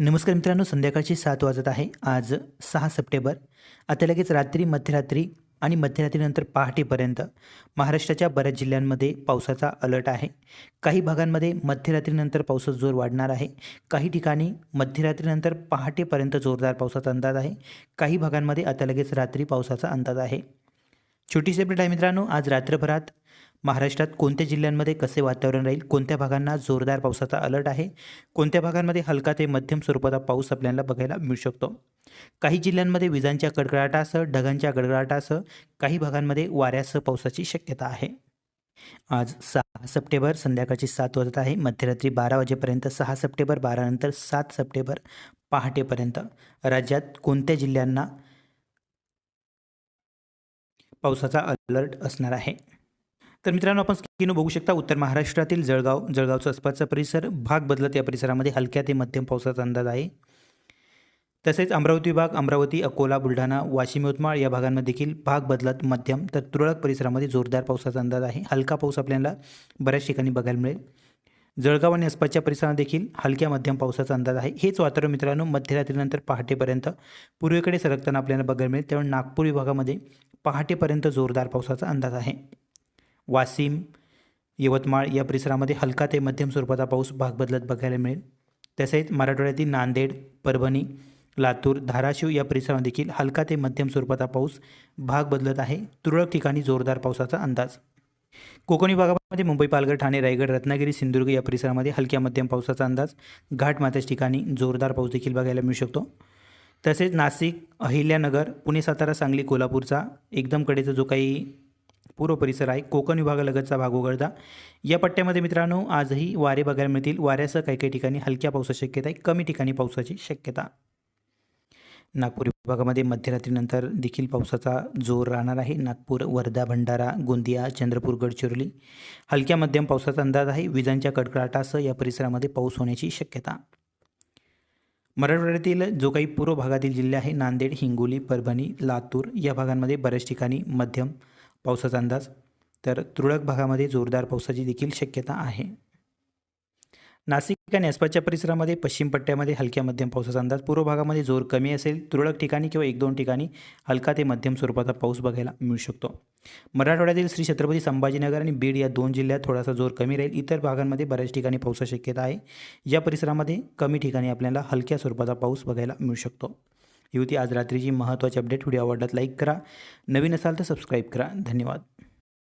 नमस्कार मित्रांनो संध्याकाळची सात वाजत आहे. आज सहा सप्टेंबर. आता लगेच रात्री मध्यरात्री आणि मध्यरात्रीनंतर पहाटेपर्यंत महाराष्ट्राच्या बऱ्याच जिल्ह्यांमध्ये पावसाचा अलर्ट आहे. काही भागांमध्ये मध्यरात्रीनंतर पावसाचा जोर वाढणार आहे. काही ठिकाणी मध्यरात्रीनंतर पहाटेपर्यंत जोरदार पावसाचा अंदाज आहे. काही भागांमध्ये आता लगेच रात्री पावसाचा अंदाज आहे. छोटी सेपरेट आहे मित्रांनो आज रात्रभरात महाराष्ट्रात कोणत्या जिल्ह्यांमध्ये कसे वातावरण राहील? कोणत्या भागांना जोरदार पावसाचा अलर्ट आहे? कोणत्या भागांमध्ये हलका ते मध्यम स्वरूपाचा पाऊस आपल्याला बघायला मिळू शकतो? काही जिल्ह्यांमध्ये विजांच्या कडकडाटासह ढगांच्या गडगडाटासह काही भागांमध्ये वाऱ्यासह पावसाची शक्यता आहे. आज सहा सप्टेंबर संध्याकाळची सात वाजत आहे. मध्यरात्री बारा वाजेपर्यंत सहा सप्टेंबर बारानंतर सात सप्टेंबर पहाटेपर्यंत. राज्यात कोणत्या जिल्ह्यांना पावसाचा अलर्ट असणार आहे? तर मित्रांनो आपण स्किनो बघू शकता उत्तर महाराष्ट्रातील जळगाव जळगावचा आसपासचा परिसर. भाग बदलत या परिसरामध्ये हलक्या ते मध्यम पावसाचा अंदाज आहे. तसेच अमरावती विभाग अमरावती अकोला बुलढाणा वाशिम यवतमाळ या भागांमध्ये देखील भाग बदलत मध्यम तर तुरळक परिसरामध्ये जोरदार पावसाचा अंदाज आहे. हलका पाऊस आपल्याला बऱ्याच ठिकाणी बघायला मिळेल. जळगाव आणि आसपासच्या परिसरात देखील हलक्या मध्यम पावसाचा अंदाज आहे. हेच वातावरण मित्रांनो मध्यरात्रीनंतर पहाटेपर्यंत पूर्वेकडे सरकताना आपल्याला बघायला मिळेल. त्यामुळे नागपूर विभागामध्ये पहाटेपर्यंत जोरदार पावसाचा अंदाज आहे. वाशिम यवतमाळ या परिसरामध्ये हलका ते मध्यम स्वरूपाचा पाऊस भाग बदलत बघायला मिळेल. तसेच मराठवाड्यातील नांदेड परभणी लातूर धाराशिव या परिसरात देखील हलका ते मध्यम स्वरूपाचा पाऊस भाग बदलत आहे. तुरळक ठिकाणी जोरदार पावसाचा अंदाज. कोकण विभागामध्ये मुंबई पालघर ठाणे रायगड रत्नागिरी सिंधुदुर्ग या परिसरामध्ये हलक्या मध्यम पावसाचा अंदाज. घाटमाथ्याच्या ठिकाणी जोरदार पाऊस देखील बघायला मिळू शकतो. तसेच नाशिक अहिल्यानगर पुणे सातारा सांगली कोल्हापूरचा एकदम कडेचा जो काही पूर्व परिसर आहे. कोकण विभागालगतचा भाग वगळता या पट्ट्यामध्ये मित्रांनो आजही वारे बघायला मिळतील. वाऱ्यासह काही काही ठिकाणी हलक्या पावसाची शक्यता आहे. कमी ठिकाणी पावसाची शक्यता. नागपूर विभागामध्ये मध्यरात्रीनंतर देखील पावसाचा जोर राहणार आहे. नागपूर वर्धा भंडारा गोंदिया चंद्रपूर गडचिरोली हलक्या मध्यम पावसाचा अंदाज आहे. विजांच्या कडकडाटासह या परिसरामध्ये पाऊस होण्याची शक्यता. मराठवाड्यातील जो काही पूर्व भागातील जिल्हे आहे नांदेड हिंगोली परभणी लातूर या भागांमध्ये बऱ्याच ठिकाणी मध्यम पावसाचा अंदाज तर तुरळक भागामध्ये जोरदार पावसाची देखील शक्यता आहे. नाशिक आणि आसपासच्या परिसरामध्ये पश्चिम पट्ट्यामध्ये हलक्या मध्यम पावसाचा अंदाज पूर्व भागामध्ये जोर कमी असेल तुरळक ठिकाणी किंवा एक दोन ठिकाणी हलका ते मध्यम स्वरूपाचा पाऊस बघायला मिळू शकतो. मराठवाड्यातील श्री छत्रपती संभाजीनगर आणि बीड या दोन जिल्ह्यात थोडासा जोर कमी राहील. इतर भागांमध्ये बऱ्याच ठिकाणी पावसाची शक्यता आहे. या परिसरामध्ये कमी ठिकाणी आपल्याला हलक्या स्वरूपाचा पाऊस बघायला मिळू शकतो. ही होती आज रात्रीची महत्त्वाची अपडेट व्हिडिओ आवडलात लाईक करा. नवीन असाल तर सबस्क्राईब करा. धन्यवाद.